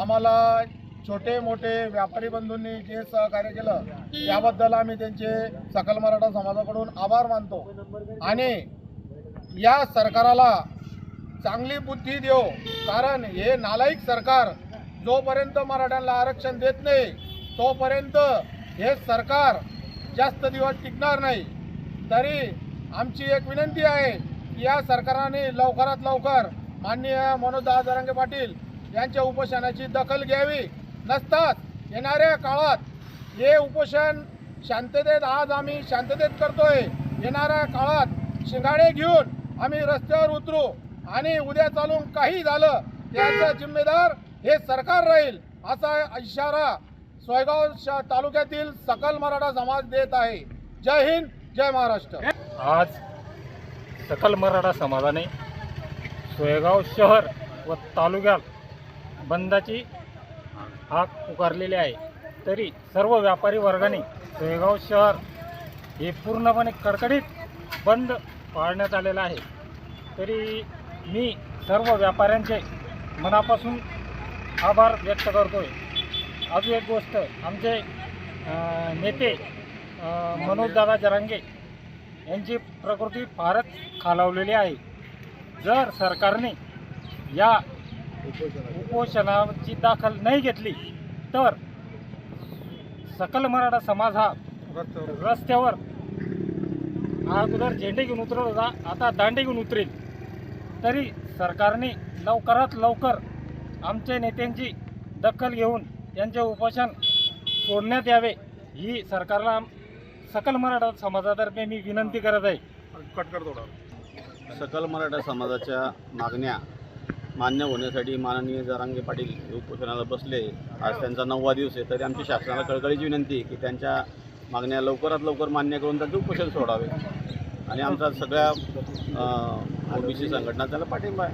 आम्हाला छोटे मोठे व्यापारी बंधूंनी जे सहकार्य केलं त्याबद्दल आम्ही त्यांचे सकल मराठा समाजाकडून आभार मानतो. आणि या सरकाराला चांगली बुद्धी देऊ कारण हे नालायक सरकार जोपर्यंत मराठ्यांना आरक्षण देत नाही तोपर्यंत हे सरकार जास्त दिवस टिकणार नाही. तरी आमची एक विनंती आहे की या सरकारने लवकरात लवकर माननीय मनोज दादा पाटील यांच्या उपोषणाची दखल घ्यावी. नसताच येणाऱ्या काळात हे उपोषण शांततेत आज आम्ही शांततेत करतोय. येणाऱ्या काळात शिंगाडे घेऊन आम्ही रस्त्यावर उतरू आणि उद्या चालून काही झालं त्याचा जिम्मेदार हे सरकार राहील असा इशारा सोयगाव श- तालुक्यातील सकल मराठा समाज देत आहे. जय हिंद जय महाराष्ट्र. आज सकल मराठा समाजाने सोयगाव शहर व तालुक्यात बंदाची हाक पुकारलेली आहे. तरी सर्व व्यापारी वर्गाने सोयगाव शहर हे पूर्णपणे कडकडीत बंद पाळण्यात आलेलं आहे. तरी मी सर्व व्यापाऱ्यांचे मनापासून आभार व्यक्त करतो आहे अजून एक गोष्ट आमचे नेते मनोजदादा जरांगे यांची प्रकृती फारच खालावलेली आहे. जर सरकारने या उपोषणाची दाखल नाही घेतली तर सकल मराठा समाज हा रस्त्यावर अगोदर झेंडे घेऊन उतरत होता आता दांडे घेऊन उतरेल. तरी सरकारने लवकरात लवकर आमच्या नेत्यांची दखल घेऊन यांचे उपोषण सोडण्यात यावे ही सरकारला सकल मराठा समाजातर्फे मी विनंती करत आहे. सकल मराठा समाजाच्या मागण्या मान्य होण्यासाठी माननीय जरांगे पाटील हे उपोषणाला बसले. आज त्यांचा नववा दिवस आहे तरी आमची शासनाला कळकळीची विनंती आहे की त्यांच्या मागण्या लवकरात लवकर मान्य करून त्यांचे उपोषण सोडावे. आणि आमचा सगळ्या ओबीसी संघटना त्याला पाठिंबा आहे.